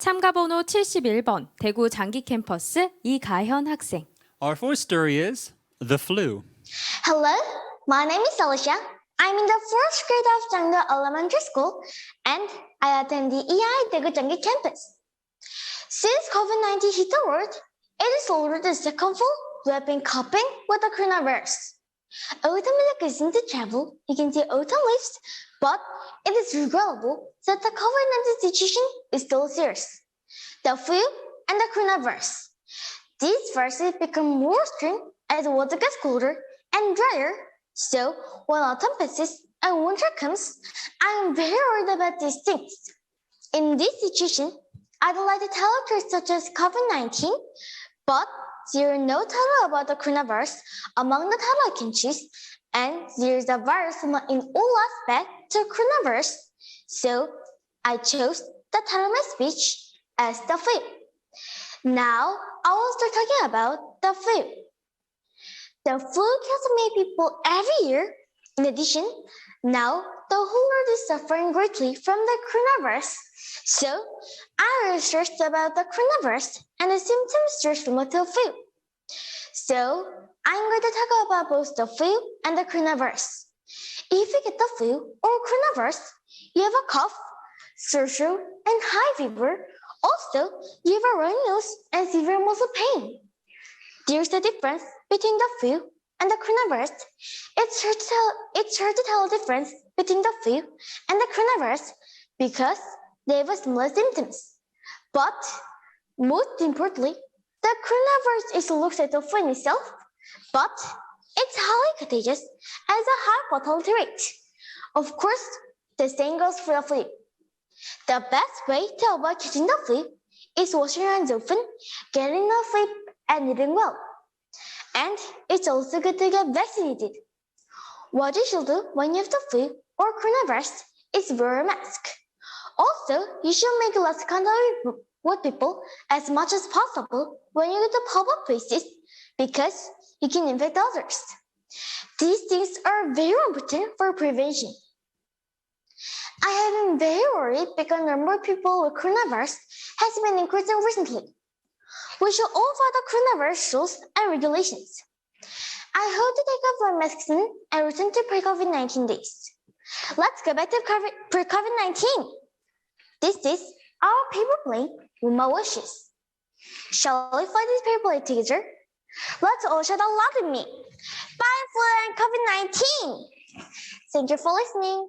참가 번호 71번 대구 장기 캠퍼스 이가현 학생. Our fourth story is The Flu. Hello, my name is Alicia. I'm in the first grade of Jangga Elementary School and I attend the EI Daegu Janggi campus. Since COVID-19 hit the world, it is already the second fall we have been coping with the coronavirus. Autumn is a season to travel, you can see autumn leaves, but it is regrettable that the COVID-19 situation is still serious. The flu and the coronavirus. These viruses become more extreme as the weather gets colder and drier. So when autumn passes and winter comes, I am very worried about these things. In this situation, I'd like to tell others such as COVID-19, but there are no title about the coronavirus among the title choose, and there is a virus in all aspects to coronavirus. So I chose the title of my speech as the flu. Now I will start talking about the flu. The flu kills many people every year. In addition, now the whole world is suffering greatly from the coronavirus. So I researched about the coronavirus and the symptoms related to flu. So I'm going to talk about both the flu and the coronavirus. If you get the flu or coronavirus, you have a cough, sore throat, and high fever. Also, you have a runny nose and severe muscle pain. There's a difference between the flu and the coronavirus. It's hard to tell, it's hard to tell the difference between the flu and the coronavirus because they have similar symptoms. But most importantly, the coronavirus is looks the flu itself, but it's highly contagious as a high fatality rate. Of course, the same goes for the flu. The best way to avoid catching the flu is washing your hands often, getting enough sleep, and eating well. And it's also good to get vaccinated. What you should do when you have the flu or coronavirus is wear a mask. Also, you should make less contact with- people as much as possible when you go to public places because you can infect others. These things are very important for prevention. I have been very worried because the number of people with coronavirus has been increasing recently. We should all follow the coronavirus rules and regulations. I hope to take off my soon and return to pre-COVID-19 days. Let's go back to pre-COVID-19. This is our paper plane with my wishes. Shall we fly this paper plane together? Let's all shout out loud with me. Bye, flu and COVID-19. Thank you for listening.